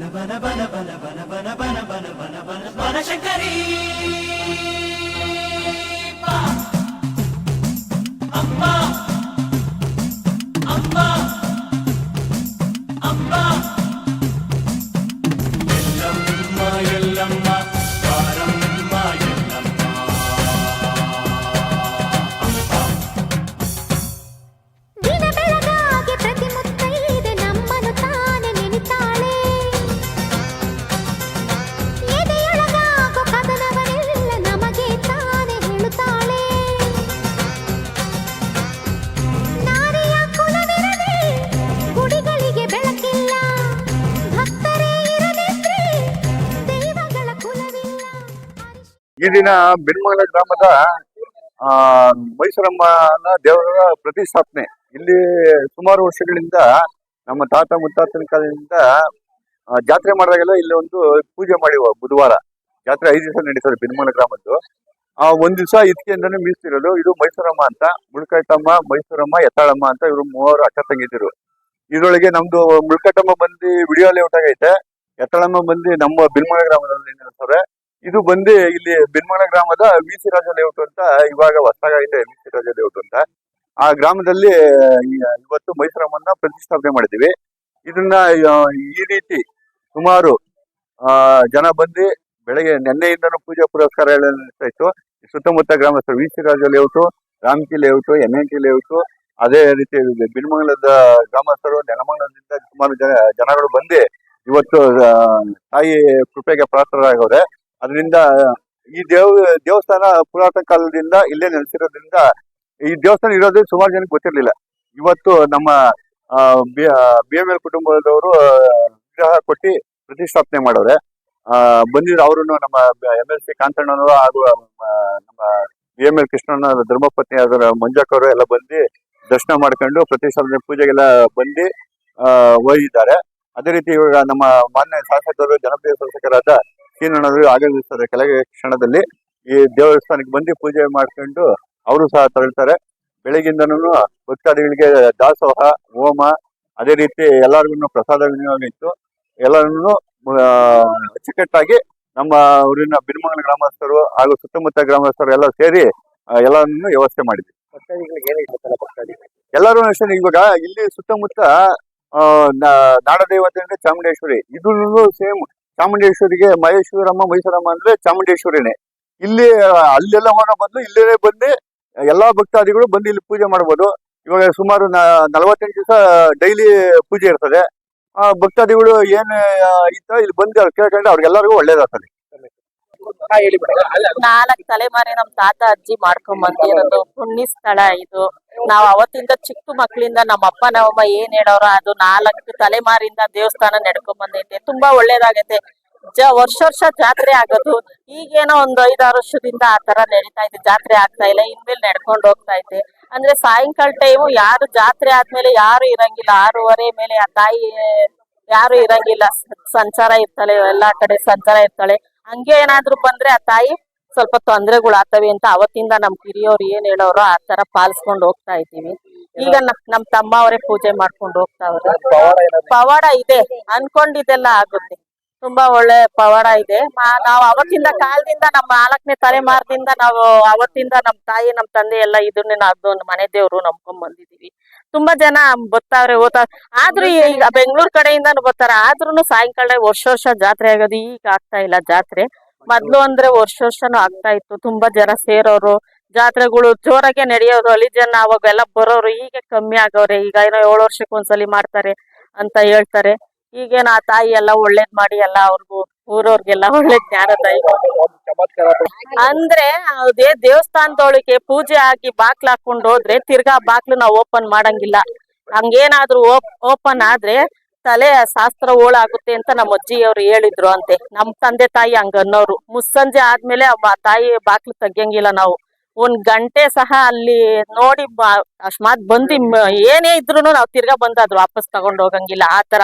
బన బన బన బన బన బన బన బన బన బన బన శంకరీ అమ్మా అమ్మా అమ్మా ಈ ದಿನ ಬೆನ್ಮಂಗಲ ಗ್ರಾಮದ, ಆ, ಮೈಸೂರಮ್ಮನ ದೇವರ ಪ್ರತಿಷ್ಠಾಪನೆ. ಇಲ್ಲಿ ಸುಮಾರು ವರ್ಷಗಳಿಂದ ನಮ್ಮ ತಾತ ಮುತ್ತಾತನ ಕಾಲದಿಂದ ಜಾತ್ರೆ ಮಾಡಿದಾಗೆಲ್ಲ ಇಲ್ಲಿ ಒಂದು ಪೂಜೆ ಮಾಡಿ ಬುಧವಾರ. ಜಾತ್ರೆ ಐದು ದಿವಸ ನಡೀತದೆ ಬೆನ್ಮಂಗಲ ಗ್ರಾಮದ್ದು. ಆ, ಒಂದ್ ದಿವಸ ಇದಕ್ಕೆಂದಾನೆ ಮೀಸ್ತಿರೋದು ಇದು ಮೈಸೂರಮ್ಮ ಅಂತ. ಮುಳ್ಕಟ್ಟಮ್ಮ, ಮೈಸೂರಮ್ಮ, ಎತ್ತಾಳಮ್ಮ ಅಂತ ಇವರು ಮೂವರು ಅಕ್ಕ ತಂಗಿದ್ದರು ಇದರೊಳಗೆ ನಮ್ದು ಮುಳ್ಕಟ್ಟಮ್ಮ ಬಂದು, ವಿಡಿಯೋ ಲೇಔಟ್ ಆಗೈತೆ. ಎತ್ತಾಳಮ್ಮ ಬಂದು ನಮ್ಮ ಬಿಲ್ಮಳ ಗ್ರಾಮದಲ್ಲಿ ನಿಲ್ಲಿಸ್ತಾರೆ ಇದು ಬಂದು ಇಲ್ಲಿ ಬಿನ್ಮಂಗಲ ಗ್ರಾಮದ ವಿ ಸಿ ರಾಜ ಲೇಔಟ್ ಅಂತ ಇವಾಗ ಹೊಸದಾಗೈತೆ ವಿ ಸಿ ರಾಜ ಲೇಔಟ್ ಅಂತ. ಆ ಗ್ರಾಮದಲ್ಲಿ ಇವತ್ತು ಮೈಸೂರಮ್ಮನ್ನ ಪ್ರತಿಷ್ಠಾಪನೆ ಮಾಡಿದ್ದೀವಿ. ಇದನ್ನ ಈ ರೀತಿ ಸುಮಾರು, ಆ, ಜನ ಬಂದು ಬೆಳಗ್ಗೆ ನೆನ್ನೆಯಿಂದನೂ ಪೂಜಾ ಪುರಸ್ಕಾರ ನಡೀತಾ ಇತ್ತು. ಸುತ್ತಮುತ್ತ ಗ್ರಾಮಸ್ಥರು V C Raja layout Ramki layout N N T layout ಅದೇ ರೀತಿ ಬಿನ್ಮಂಗಲದ ಗ್ರಾಮಸ್ಥರು, ನೆಲಮಂಗಲದಿಂದ ಸುಮಾರು ಜನ, ಜನಗಳು ಬಂದು ಇವತ್ತು ತಾಯಿ ಕೃಪೆಗೆ ಪಾತ್ರರಾಗವ್ರೆ ಅದರಿಂದ ಈ ದೇವ ದೇವಸ್ಥಾನ ಪುರಾತನ ಕಾಲದಿಂದ ಇಲ್ಲೇ ನೆಲೆಸಿರೋದ್ರಿಂದ ಈ ದೇವಸ್ಥಾನ ಇರೋದು ಸುಮಾರು ಜನಕ್ಕೆ ಗೊತ್ತಿರ್ಲಿಲ್ಲ. ಇವತ್ತು ನಮ್ಮ ಬಿ ಎಂ ಎಲ್ ಕುಟುಂಬದವರು ವಿಗ್ರಹ ಕೊಟ್ಟು ಪ್ರತಿಷ್ಠಾಪನೆ ಮಾಡವ್ರೆ ಆ, ಬಂದಿದ್ರು ಅವರು ನಮ್ಮ ಎಂ ಎಲ್ ಸಿ ಕಾಂತಣ್ಣನವರು ಹಾಗೂ ನಮ್ಮ ಬಿ ಎಂ ಎಲ್ ಕೃಷ್ಣನ ಧರ್ಮಪತ್ನಿ ಅದರ ಮಂಜಕ್ಕವರು ಎಲ್ಲ ಬಂದು ದರ್ಶನ ಮಾಡ್ಕೊಂಡು ಪ್ರತಿಷ್ಠಾಪನೆ ಪೂಜೆಗೆಲ್ಲ ಬಂದು ಹೋಗಿದ್ದಾರೆ ಅದೇ ರೀತಿ ಇವಾಗ ನಮ್ಮ ಮಾನ್ಯ ಶಾಸಕರು ಜನಪ್ರಿಯ ಶಾಸಕರಾದ ಸೀನಣ್ಣವರು ಆಗಮಿಸ್ತಾರೆ ಕೆಳಗೆ ಕ್ಷಣದಲ್ಲಿ ಈ ದೇವಸ್ಥಾನಕ್ಕೆ ಬಂದು ಪೂಜೆ ಮಾಡ್ಕೊಂಡು ಅವರು ಸಹ ತೆರಳ್ತಾರೆ. ಬೆಳಗಿಂದನೂ ಭಕ್ತಾದಿಗಳಿಗೆ ದಾಸೋಹ ಹೋಮ ಅದೇ ರೀತಿ ಎಲ್ಲರಿಗೂ ಪ್ರಸಾದ ವಿನಿಯೋಗ ಇತ್ತು. ಎಲ್ಲರನ್ನು ಅಚ್ಚುಕಟ್ಟಾಗಿ ನಮ್ಮ ಊರಿನ ಬಿನ್ಮಂಗಲ ಗ್ರಾಮಸ್ಥರು ಹಾಗೂ ಸುತ್ತಮುತ್ತ ಗ್ರಾಮಸ್ಥರು ಎಲ್ಲ ಸೇರಿ ಎಲ್ಲರನ್ನು ವ್ಯವಸ್ಥೆ ಮಾಡಿದ್ವಿ. ಎಲ್ಲರೂ ಅಷ್ಟೇ ಇವಾಗ ಇಲ್ಲಿ ಸುತ್ತಮುತ್ತ ನಾಡದೇವತೆ ಅಂದ್ರೆ ಚಾಮುಂಡೇಶ್ವರಿ. ಇದನ್ನು ಸೇಮ್. ಚಾಮುಂಡೇಶ್ವರಿಗೆ ಮಹೇಶ್ವರಮ್ಮ, ಮೈಸೂರಮ್ಮ ಅಂದ್ರೆ ಚಾಮುಂಡೇಶ್ವರಿನೇ. ಇಲ್ಲಿ, ಅಲ್ಲೆಲ್ಲ ಹೋಗೋ ಬದಲು ಇಲ್ಲೇ ಬಂದು ಎಲ್ಲಾ ಭಕ್ತಾದಿಗಳು ಬಂದು ಇಲ್ಲಿ ಪೂಜೆ ಮಾಡ್ಬೋದು. ಇವಾಗ ಸುಮಾರು ನಲವತ್ತೆಂಟು ದಿವಸ ಡೈಲಿ ಪೂಜೆ ಇರ್ತದೆ. ಭಕ್ತಾದಿಗಳು ಏನ್ ಇತ್ತ ಇಲ್ಲಿ ಬಂದು ಕೇಳ್ಕೊಂಡ್ರೆ ಅವ್ರಿಗೆಲ್ಲರಿಗೂ ಒಳ್ಳೇದಾಗ್ತದೆ. ನಾಲ್ಕು ತಲೆಮಾರಿ ನಮ್ ತಾತ ಅಜ್ಜಿ ಮಾಡ್ಕೊಂಡ್ ಬಂದಿರೋದು ಪುಣ್ಯ ಸ್ಥಳ ಇದು. ನಾವ್ ಅವತ್ತಿಂದ ಚಿಕ್ಕ ಮಕ್ಕಳಿಂದ ನಮ್ಮ ಅಪ್ಪ, ನಮ್ಮಮ್ಮ ಏನ್ ಹೇಳೋರ ಅದು ನಾಲ್ಕು ತಲೆಮಾರಿಂದ ದೇವಸ್ಥಾನ ನಡ್ಕೊಂಡ್ ಬಂದೈತೆ. ತುಂಬಾ ಒಳ್ಳೇದಾಗೈತೆ. ಜ ವರ್ಷ ವರ್ಷ ಜಾತ್ರೆ ಆಗೋದು. ಈಗೇನೋ ಒಂದ್ ಐದಾರು ವರ್ಷದಿಂದ ಆ ತರ ನಡೀತಾ ಇದೆ. ಜಾತ್ರೆ ಆಗ್ತಾ ಇಲ್ಲ. ಇನ್ಮೇಲೆ ನಡ್ಕೊಂಡು ಹೋಗ್ತಾ ಐತೆ ಅಂದ್ರೆ ಸಾಯಂಕಾಲ ಟೈಮು ಯಾರು ಜಾತ್ರೆ ಆದ್ಮೇಲೆ ಯಾರು ಇರಂಗಿಲ್ಲ. ಆರೂವರೆ ಮೇಲೆ ಆ ತಾಯಿ ಯಾರು ಇರಂಗಿಲ್ಲ. ಸಂಚಾರ ಇರ್ತಾಳೆ, ಎಲ್ಲಾ ಕಡೆ ಸಂಚಾರ ಇರ್ತಾಳೆ. ಹಂಗೆ ಏನಾದ್ರು ಬಂದ್ರೆ ಆ ತಾಯಿ ಸ್ವಲ್ಪ ತೊಂದರೆಗಳು ಆತವೆ ಅಂತ ಅವತ್ತಿಂದ ನಮ್ ಹಿರಿಯವ್ರು ಏನ್ ಹೇಳೋರು ಆ ತರ ಪಾಲಿಸ್ಕೊಂಡು ಹೋಗ್ತಾ ಇದೀವಿ ಈಗ ನಮ್ ತಮ್ಮ ಅವರೇ ಪೂಜೆ ಮಾಡ್ಕೊಂಡು ಹೋಗ್ತಾವ್ರೆ ಪವಾಡ ಇದೆ, ಅನ್ಕೊಂಡಿದ್ದೆಲ್ಲ ಆಗುತ್ತೆ. ತುಂಬಾ ಒಳ್ಳೆ ಪವಾಡ ಇದೆ. ನಾವು ಅವತ್ತಿಂದ ಕಾಲದಿಂದ ನಮ್ಮ ನಾಲ್ಕನೇ ತಲೆಮಾರದಿಂದ ನಾವು ಅವತ್ತಿಂದ ನಮ್ ತಾಯಿ, ನಮ್ ತಂದೆ ಎಲ್ಲ ಇದನ್ನೇ ನಾವು ಮನೆ ದೇವ್ರು ನಂಬ್ಕೊಂಡ್ ಬಂದಿದೀವಿ ತುಂಬಾ ಜನ ಬರ್ತಾವ್ರೆ, ಓದ್ತಾ, ಆದ್ರೂ ಈಗ ಬೆಂಗಳೂರು ಕಡೆಯಿಂದಾನು ಬರ್ತಾರ. ಆದ್ರೂನು ಸಾಯಂಕಾಲ ವರ್ಷ ವರ್ಷ ಜಾತ್ರೆ ಆಗೋದು ಈಗ ಆಗ್ತಾ ಇಲ್ಲ ಜಾತ್ರೆ. ಮೊದ್ಲು ಅಂದ್ರೆ ವರ್ಷ ವರ್ಷನು ಆಗ್ತಾ ಇತ್ತು. ತುಂಬಾ ಜನ ಸೇರೋರು, ಜಾತ್ರೆಗಳು ಜೋರಾಗೆ ನಡೆಯೋರು ಅಲ್ಲಿ ಜನ ಅವಾಗೆಲ್ಲ ಬರೋರು ಈಗ ಕಮ್ಮಿ ಆಗವ್ರೆ ಈಗ ಏನೋ ಏಳು ವರ್ಷಕ್ಕೆ ಒಂದ್ಸಲಿ ಮಾಡ್ತಾರೆ ಅಂತ ಹೇಳ್ತಾರೆ. ಈಗೇನು ಆ ತಾಯಿ ಎಲ್ಲ ಒಳ್ಳೇದ್ ಮಾಡಿ ಎಲ್ಲ ಅವ್ರಿಗೂ, ಊರವ್ರಿಗೆಲ್ಲ ಒಳ್ಳೆ ಜ್ಞಾನ ತಾಯಿ. ಅಂದ್ರೆ ಅದೇ ದೇವಸ್ಥಾನದೊಳಗೆ ಪೂಜೆ ಆಗಿ ಬಾಕ್ಲ ಹಾಕೊಂಡು ಹೋದ್ರೆ ತಿರ್ಗಾ ಬಾಕ್ಲು ನಾವು ಓಪನ್ ಮಾಡಂಗಿಲ್ಲ. ಹಂಗೇನಾದ್ರೂ ಓಪನ್ ಆದ್ರೆ ತಲೆ ಶಾಸ್ತ್ರ ಓಳಾಗುತ್ತೆ ಅಂತ ನಮ್ಮ ಅಜ್ಜಿಯವ್ರು ಹೇಳಿದ್ರು ಅಂತೆ. ನಮ್ ತಂದೆ ತಾಯಿ ಹಂಗನ್ನೋರು. ಮುಸ್ಸಂಜೆ ಆದ್ಮೇಲೆ ತಾಯಿ ಬಾಕ್ಲು ತಗ್ಗಂಗಿಲ್ಲ ನಾವು. ಒಂದ್ ಗಂಟೆ ಸಹ ಅಲ್ಲಿ ನೋಡಿ ಅಕಸ್ಮಾತ್ ಬಂದಿ ಏನೇ ಇದ್ರು ನಾವು ತಿರ್ಗಾ ಬಂದಾದ್ರು, ವಾಪಸ್ ತಗೊಂಡ್ ಹೋಗಂಗಿಲ್ಲ. ಆತರ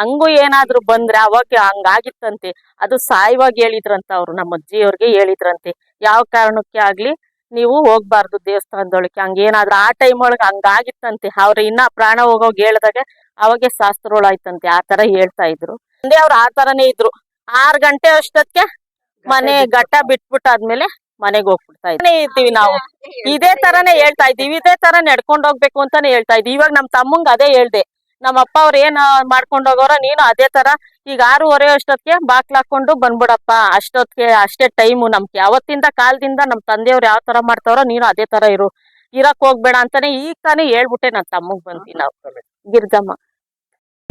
ಹಂಗು ಏನಾದ್ರು ಬಂದ್ರೆ ಅವಾಗ ಹಂಗಾಗಿತ್ತಂತೆ. ಅದು ಸಾಯುವಾಗ ಹೇಳಿದ್ರಂತ ಅವ್ರು, ನಮ್ಮ ಅಜ್ಜಿಯವ್ರಿಗೆ ಹೇಳಿದ್ರಂತೆ. ಯಾವ ಕಾರಣಕ್ಕೆ ಆಗ್ಲಿ, ನೀವು ಹೋಗ್ಬಾರ್ದು ದೇವಸ್ಥಾನದೊಳಗೆ ಹಂಗೇನಾದ್ರು ಆ ಟೈಮ್ ಒಳಗೆ ಹಂಗಾಗಿತ್ತಂತೆ. ಅವ್ರ ಇನ್ನ ಪ್ರಾಣ ಹೋಗೋಗಿ ಹೇಳ್ದಾಗ ಅವಾಗೆ ಶಾಸ್ತ್ರಗಳಾಯ್ತಂತೆ ಆ ತರ ಹೇಳ್ತಾ ಇದ್ರು. ಅಂದ್ರೆ ಅವ್ರು ಆ ತರನೇ ಇದ್ರು. ಆರ್ ಗಂಟೆ ಅಷ್ಟೊತ್ತಿಗೆ ಮನೆ ಘಟ್ಟ ಬಿಟ್ಬಿಟ್ಟಾದ್ಮೇಲೆ ಮನೆಗೆ ಹೋಗ್ಬಿಡ್ತಾ ಇದ್ದೀವಿ ನಾವು. ಇದೇ ತರನೇ ಹೇಳ್ತಾ ಇದ್ದೀವಿ ಇದೇ ತರ ನಡ್ಕೊಂಡ್ ಹೋಗ್ಬೇಕು ಅಂತಾನೆ ಹೇಳ್ತಾ ಇದ್ವಿ. ಇವಾಗ ನಮ್ ತಮ್ಮಂಗ್ ಅದೇ ಹೇಳ್ದೆ ನಮ್ಮ ಅಪ್ಪ ಅವ್ರ ಏನ್ ಮಾಡ್ಕೊಂಡ್ ಹೋಗೋರ ನೀನು ಅದೇ ತರ ಈಗ ಆರೂವರೆ ಅಷ್ಟೊತ್ತಿಗೆ ಬಾಕ್ಲ ಹಾಕೊಂಡು ಬಂದ್ಬಿಡಪ್ಪ. ಅಷ್ಟೊತ್ತಿಗೆ ಅಷ್ಟೇ ಟೈಮು ನಮ್ಗೆ. ಅವತ್ತಿಂದ ಕಾಲದಿಂದ ನಮ್ ತಂದೆಯವ್ರು ಯಾವ ತರ ಮಾಡ್ತಾವ್ರೋ ನೀನು ಅದೇ ತರ ಇರು. ಇರಕ್ ಹೋಗ್ಬೇಡ ಅಂತಾನೆ ಈಗ ತಾನೇ ಹೇಳ್ಬಿಟ್ಟೆ ನನ್ ತಮ್ಮಗ್ ಬಂದ್ವಿ ನಾವು. ಗಿರ್ಜಮ್ಮ.